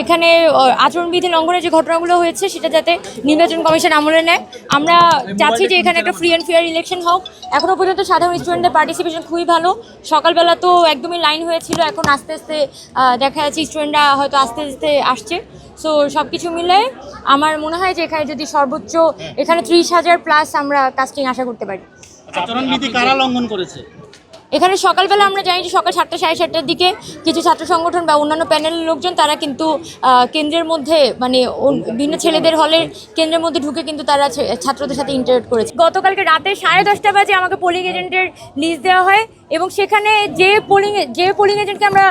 এখানে আচরণবিধি লঙ্ঘনের যে ঘটনাগুলো হয়েছে, সেটা যাতে নির্বাচন কমিশন আমলে নেয়। আমরা চাচ্ছি যে এখানে একটা ফ্রি অ্যান্ড ফেয়ার ইলেকশন হোক। এখনও পর্যন্ত সাধারণ স্টুডেন্টদের পার্টিসিপেশন খুবই ভালো। সকালবেলা তো একদমই লাইন হয়েছিল, এখন আস্তে আস্তে দেখা যাচ্ছে স্টুডেন্টরা হয়তো আস্তে আস্তে আসছে। সো সব কিছু মিলে আমার মনে হয় যে এখানে যদি সর্বোচ্চ এখানে ত্রিশ হাজার প্লাস আমরা কাস্টিং আশা করতে পারি। আচরণবিধি কারা লঙ্ঘন করেছে? এখানে সকালবেলা আমরা জানি যে সকাল সাতটা, সাড়ে সাতটার দিকে কিছু ছাত্র সংগঠন বা অন্যান্য প্যানেলের লোকজন, তারা কিন্তু কেন্দ্রের মধ্যে মানে বিভিন্ন ছেলেদের হলের কেন্দ্রের মধ্যে ঢুকে কিন্তু তারা ছাত্রদের সাথে ইন্টারেক্ট করেছে। গতকালকে রাতে সাড়ে দশটা বাজে আমাকে পোলিং এজেন্টের লিস্ট দেওয়া হয় এবং সেখানে যে পোলিং যে পোলিং এজেন্টকে আমরা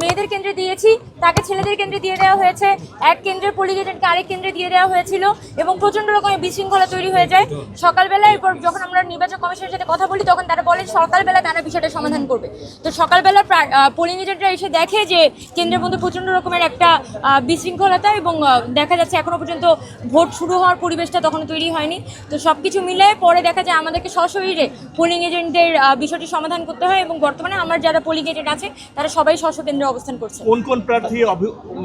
মেয়েদের কেন্দ্রে দিয়েছি, তাকে ছেলেদের কেন্দ্রে দিয়ে দেওয়া হয়েছে। এক কেন্দ্রের পোলিং এজেন্টকে আরেক কেন্দ্রে দিয়ে দেওয়া হয়েছিল এবং প্রচণ্ড রকমের বিশৃঙ্খলা তৈরি হয়ে যায়। সকালবেলা এরপর যখন আমরা নির্বাচন কমিশনের সাথে কথা বলি, তখন তারা বলেন সকালবেলা তারা বিষয়টা সমাধান করবে। তো সকালবেলা পোলিং এজেন্টরা এসে দেখে যে কেন্দ্রের মধ্যে প্রচণ্ড রকমের একটা বিশৃঙ্খলতা এবং দেখা যাচ্ছে এখনও পর্যন্ত ভোট শুরু হওয়ার পরিবেশটা তখন তৈরি হয়নি। তো সব কিছু মিলে পরে দেখা যায় আমাদেরকে সশরীরে পোলিং এজেন্টদের বিষয়টি সমাধান করতে হয় এবং বর্তমানে আমার যারা পোলিং এজেন্ট আছে তারা সবাই স্ব কেন্দ্রে অবস্থান করছে। কোন কোন প্রার্থী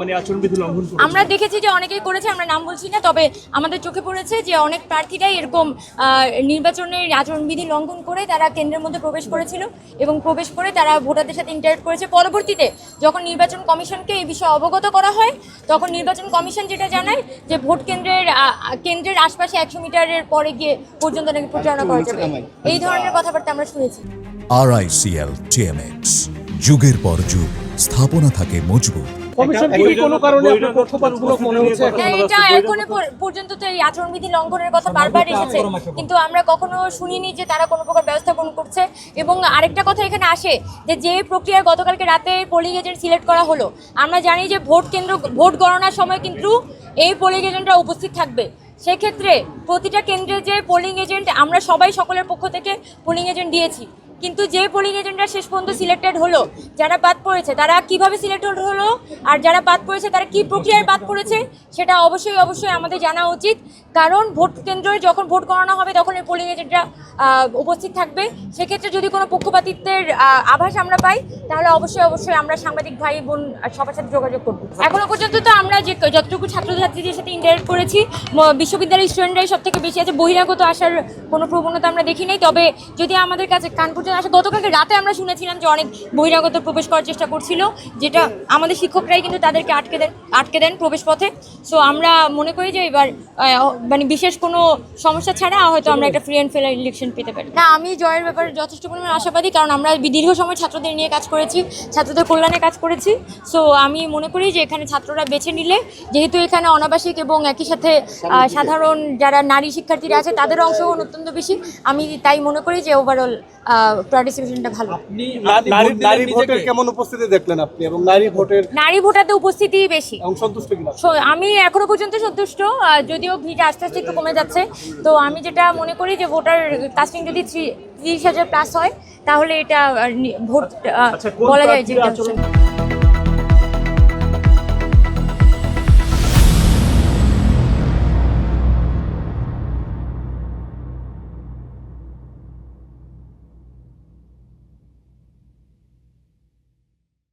মানে আচরণবিধি লঙ্ঘন আমরা দেখেছি যে অনেকেই করেছে আমরা নাম বলছি না তবে আমাদের চোখে পড়েছে যে অনেক প্রার্থীরাই এরকম নির্বাচনের আচরণবিধি লঙ্ঘন করে তারা কেন্দ্রের মধ্যে প্রবেশ করেছিল। এবং প্রবেশ করে তারা ভোটারদের সাথে ইন্টারেক্ট করেছে। পরবর্তীতে যখন নির্বাচন কমিশনকে এই বিষয়ে অবগত করা হয়, তখন নির্বাচন কমিশন যেটা জানায় যে ভোট কেন্দ্রের কেন্দ্রের আশপাশে একশো মিটারের পরে গিয়ে পর্যন্ত নাকি প্রচারণা করা যাবে। এই ধরনের কথাবার্তা আমরা শুনেছি। আরআইসিএল টিএমএক্স যুগের পর যুগ, স্থাপনা থাকে মজবুত। কমিশন কি কোনো কারণে আপনার পক্ষপাতমূলক মনে হচ্ছে? এটা এখনও পর্যন্ত তো এই আচরণবিধি লঙ্ঘনের কথা বারবার এসেছে। কিন্তু আমরা কখনো শুনিনি যে তারা কোনো প্রকার ব্যবস্থা গ্রহণ করছে। এবং আরেকটা কথা এখানে আসে যে যে প্রক্রিয়ায় গতকালকে রাতে পোলিং এজেন্ট সিলেক্ট করা হলো আমরা জানি যে ভোট কেন্দ্র ভোট গণনার সময় কিন্তু এই পোলিং এজেন্টরা উপস্থিত থাকবে। সেক্ষেত্রে প্রতিটা কেন্দ্রে যে পোলিং এজেন্ট আমরা সবাই সকলের পক্ষ থেকে পোলিং এজেন্ট দিয়েছি। কিন্তু যে পোলিং এজেন্টরা শেষ পর্যন্ত সিলেক্টেড হলো, যারা বাদ পড়েছে, তারা কীভাবে সিলেক্টেড হলো আর যারা বাদ পড়েছে, তারা কি প্রক্রিয়ায় বাদ পড়েছে, সেটা অবশ্যই অবশ্যই আমাদের জানা উচিত। কারণ ভোট কেন্দ্রে যখন ভোট গণনা হবে, তখন এই পোলিং এজেন্টরা উপস্থিত থাকবে। সেক্ষেত্রে যদি কোনো পক্ষপাতিত্বের আভাস আমরা পাই, তাহলে অবশ্যই অবশ্যই আমরা সাংবাদিক ভাই বোন সবার সাথে যোগাযোগ করব। এখনও পর্যন্ত তো আমরা যে যতটুকু ছাত্রছাত্রীদের সাথে ইন্টারেক্ট করেছি বিশ্ববিদ্যালয়ের স্টুডেন্টরাই সব থেকে বেশি আছে। বহিরাগত আসার কোনো প্রবণতা আমরা দেখি নাই। তবে যদি আমাদের কাছে কানপুর আসে, গতকালকে রাতে আমরা শুনেছিলাম যে অনেক বহিরাগত প্রবেশ করার চেষ্টা করছিল, যেটা আমাদের শিক্ষকরাই কিন্তু তাদেরকে আটকে দেন আটকে দেন প্রবেশ পথে। সো আমরা মনে করি যে এবার মানে বিশেষ কোনো সমস্যা ছাড়া হয়তো আমরা একটা ফ্রি অ্যান্ড ফেয়ার ইলেকশন পেতে পারি? না আমি জয়ের ব্যাপারে যথেষ্ট পরিমাণ আশাবাদী কারণ আমরা দীর্ঘ সময় ছাত্রদের নিয়ে কাজ করেছি ছাত্রদের কল্যাণে কাজ করেছি। সো আমি মনে করি যে এখানে ছাত্ররা বেছে নিলে যেহেতু এখানে অনাবাসিক এবং একই সাথে সাধারণ যারা নারী শিক্ষার্থীরা আছে তাদের অংশগ্রহণ অত্যন্ত বেশি। আমি তাই মনে করি যে ওভারঅল পার্টিসিপেশনটা ভালো। নারী নারী ভোটের কেমন উপস্থিতি দেখলেন আপনি? এবং নারী ভোটের নারী ভোটারদের উপস্থিতি বেশি। সন্তুষ্ট আমি এখনও পর্যন্ত সন্তুষ্ট যদিও ভিড় আস্তে আস্তে একটু কমে যাচ্ছে। তো আমি যেটা মনে করি যে ভোটার কাস্টিং যদি ত্রিশ হাজার প্লাস হয় তাহলে এটা ভোট আচ্ছা, বলা যায় যে